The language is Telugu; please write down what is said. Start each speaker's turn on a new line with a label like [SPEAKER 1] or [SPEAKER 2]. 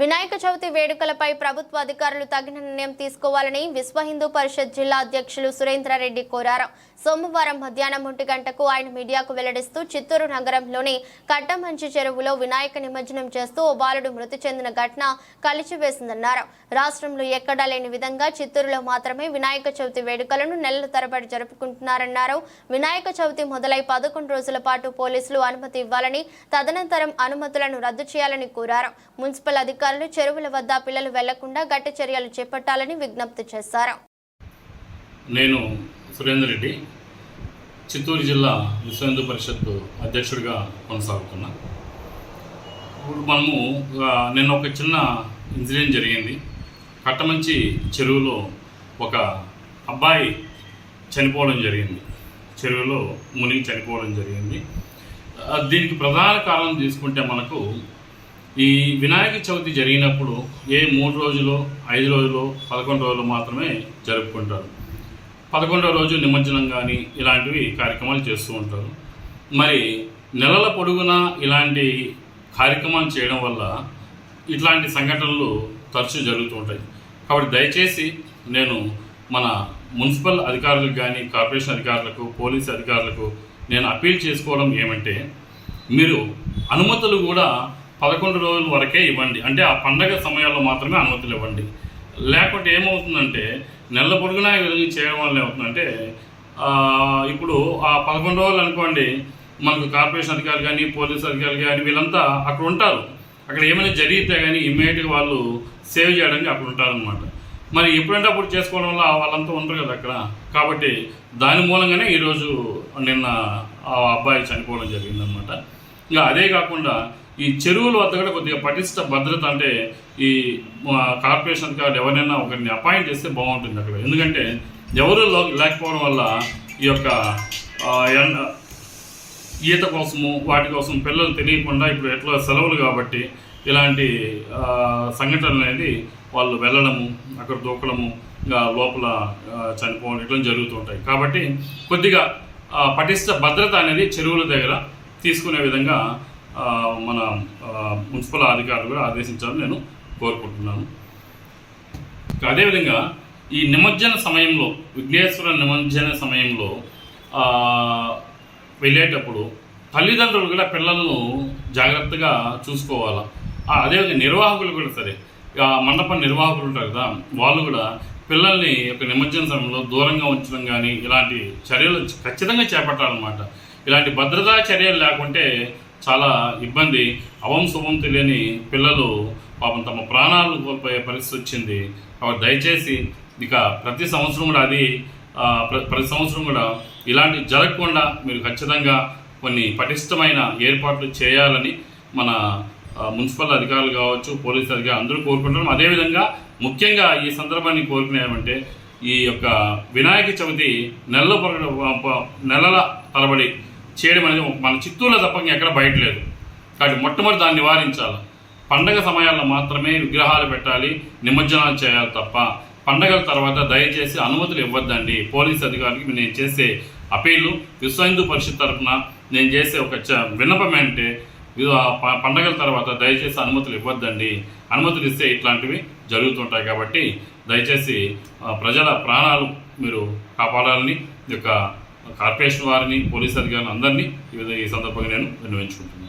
[SPEAKER 1] వినాయక చవితి వేడుకలపై ప్రభుత్వ అధికారులు తగిన నిర్ణయం తీసుకోవాలని విశ్వ హిందూ పరిషత్ జిల్లా అధ్యక్షులు సురేంద్రారెడ్డి కోరారు. సోమవారం మధ్యాహ్నం ఒంటి గంటకు ఆయన మీడియాకు వెల్లడిస్తూ చిత్తూరు నగరంలోని కట్టమంచి చెరువులో వినాయక నిమజ్జనం చేస్తూ ఓ బాలుడు మృతి చెందిన ఘటన కలిచివేసిందన్నారు. రాష్ట్రంలో ఎక్కడా లేని విధంగా చిత్తూరులో మాత్రమే వినాయక చవితి వేడుకలను నెలల తరబడి జరుపుకుంటున్నారన్నారు. వినాయక చవితి మొదలై పదకొండు రోజుల పాటు పోలీసులు అనుమతి ఇవ్వాలని తదనంతరం అనుమతులను రద్దు చేయాలని కోరారు. మున్సిపల్ అధికారులు చెరువుల వద్ద పిల్లలు వెళ్ళకుండా గట్టి చర్యలు చేపట్టాలని విజ్ఞప్తి చేశారు.
[SPEAKER 2] నేను సురేందర్ రెడ్డి చిత్తూరు జిల్లా విశ్వహిందూ పరిషత్ అధ్యక్షుడిగా కొనసాగుతున్నా. ఇప్పుడు మనము నిన్న ఒక చిన్న ఇన్సిడెంట్ జరిగింది. కట్టమంచి చెరువులో ఒక అబ్బాయి చనిపోవడం జరిగింది. చెరువులో మునిగి చనిపోవడం జరిగింది. దీనికి ప్రధాన కారణం తీసుకుంటే మనకు ఈ వినాయక చవితి జరిగినప్పుడు ఏ మూడు రోజులు ఐదు రోజులు పదకొండు రోజులు మాత్రమే జరుపుకుంటారు. పదకొండవ రోజు నిమజ్జనం కానీ ఇలాంటివి కార్యక్రమాలు చేస్తూ ఉంటారు. మరి నెలల పొడుగునా ఇలాంటి కార్యక్రమాలు చేయడం వల్ల ఇట్లాంటి సంఘటనలు తరచూ జరుగుతూ ఉంటాయి. కాబట్టి దయచేసి నేను మన మున్సిపల్ అధికారులకు కానీ కార్పొరేషన్ అధికారులకు పోలీస్ అధికారులకు నేను అప్పీల్ చేసుకోవడం ఏమంటే మీరు అనుమతులు కూడా పదకొండు రోజుల వరకే ఇవ్వండి. అంటే ఆ పండగ సమయాల్లో మాత్రమే అనుమతులు ఇవ్వండి. లేకుంటే ఏమవుతుందంటే నెల పొడుగునా వెలుగు చేయడం వల్ల ఏమవుతుందంటే ఇప్పుడు ఆ పదకొండు రోజులు అనుకోండి మనకు కార్పొరేషన్ అధికారులు కానీ పోలీస్ అధికారులు కానీ వీళ్ళంతా అక్కడ ఉంటారు. అక్కడ ఏమైనా జరిగితే కానీ ఇమ్మీడియట్గా వాళ్ళు సేవ్ చేయడానికి అక్కడ ఉంటారనమాట మరి ఎప్పుడంటే అప్పుడు చేసుకోవడం వల్ల వాళ్ళంతా ఉంటారు కదా అక్కడ. కాబట్టి దాని మూలంగానే ఈరోజు నిన్న ఆ అబ్బాయి చనిపోవడం జరిగిందనమాట ఇంకా అదే కాకుండా ఈ చెరువుల వద్ద కూడా కొద్దిగా పటిష్ట భద్రత అంటే ఈ కార్పొరేషన్ కార్డు ఎవరైనా ఒకరిని అపాయింట్ చేస్తే బాగుంటుంది అక్కడ. ఎందుకంటే ఎవరు లో- లేకపోవడం వల్ల ఈ యొక్క ఈత కోసము వాటి కోసం పిల్లలు తెలియకుండా ఇప్పుడు ఎట్లా సెలవులు కాబట్టి ఇలాంటి సంఘటనలు అనేది వాళ్ళు వెళ్ళడము అక్కడ దూకడము ఇంకా లోపల చనిపోవడం ఇట్లా జరుగుతుంటాయి కాబట్టి కొద్దిగా పటిష్ట భద్రత అనేది చెరువుల దగ్గర తీసుకునే విధంగా మన మున్సిపల్ అధికారులు కూడా ఆదేశించాలని నేను కోరుకుంటున్నాను. అదేవిధంగా ఈ నిమజ్జన సమయంలో విఘ్నేశ్వర నిమజ్జన సమయంలో వెళ్ళేటప్పుడు తల్లిదండ్రులు కూడా పిల్లలను జాగ్రత్తగా చూసుకోవాలి? అదేవిధంగా నిర్వాహకులు కూడా సరే ఆ మండపం నిర్వాహకులు ఉంటారు కదా వాళ్ళు కూడా పిల్లల్ని యొక్క నిమజ్జన సమయంలో దూరంగా ఉంచడం కానీ ఇలాంటి చర్యలు ఖచ్చితంగా చేపట్టాలన్నమాట. ఇలాంటి భద్రతా చర్యలు లేకుంటే చాలా ఇబ్బంది అవం శుభం తెలియని పిల్లలు పాపం తమ ప్రాణాలు కోల్పోయే పరిస్థితి వచ్చింది. కాబట్టి దయచేసి ఇక ప్రతి సంవత్సరం కూడా అది ప్రతి సంవత్సరం కూడా ఇలాంటి జరగకుండా మీరు ఖచ్చితంగా కొన్ని పటిష్టమైన ఏర్పాట్లు చేయాలని మన మున్సిపల్ అధికారులు కావచ్చు పోలీస్ అధికారులు అందరూ కోరుకుంటున్నాం. అదేవిధంగా ముఖ్యంగా ఈ సందర్భాన్ని కోరుకునేమంటే ఈ యొక్క వినాయక చవితి నెలల నెలల తరబడి చేయడం అనేది మన చిత్తూరులో తప్ప ఎక్కడ బయట లేదు. కాబట్టి మొట్టమొదటి దాన్ని నివారించాలి. పండగ సమయాల్లో మాత్రమే విగ్రహాలు పెట్టాలి నిమజ్జనాలు చేయాలి తప్ప. పండగల తర్వాత దయచేసి అనుమతులు ఇవ్వద్దండి. పోలీస్ అధికారులకి నేను చేసే అపీలు విశ్వ హిందూ పరిషత్ తరఫున నేను చేసే ఒక చ- విన్నపం ఏంటంటే పండగల తర్వాత దయచేసి అనుమతులు ఇవ్వద్దండి. అనుమతులు ఇస్తే ఇట్లాంటివి జరుగుతుంటాయి కాబట్టి దయచేసి ప్రజల ప్రాణాలు మీరు కాపాడాలని ఈ యొక్క కార్పొరేషన్ వారిని పోలీస్ అధికారులు అందరినీ ఈ విధంగా ఈ సందర్భంగా నేను విన్నవించుకుంటున్నాను.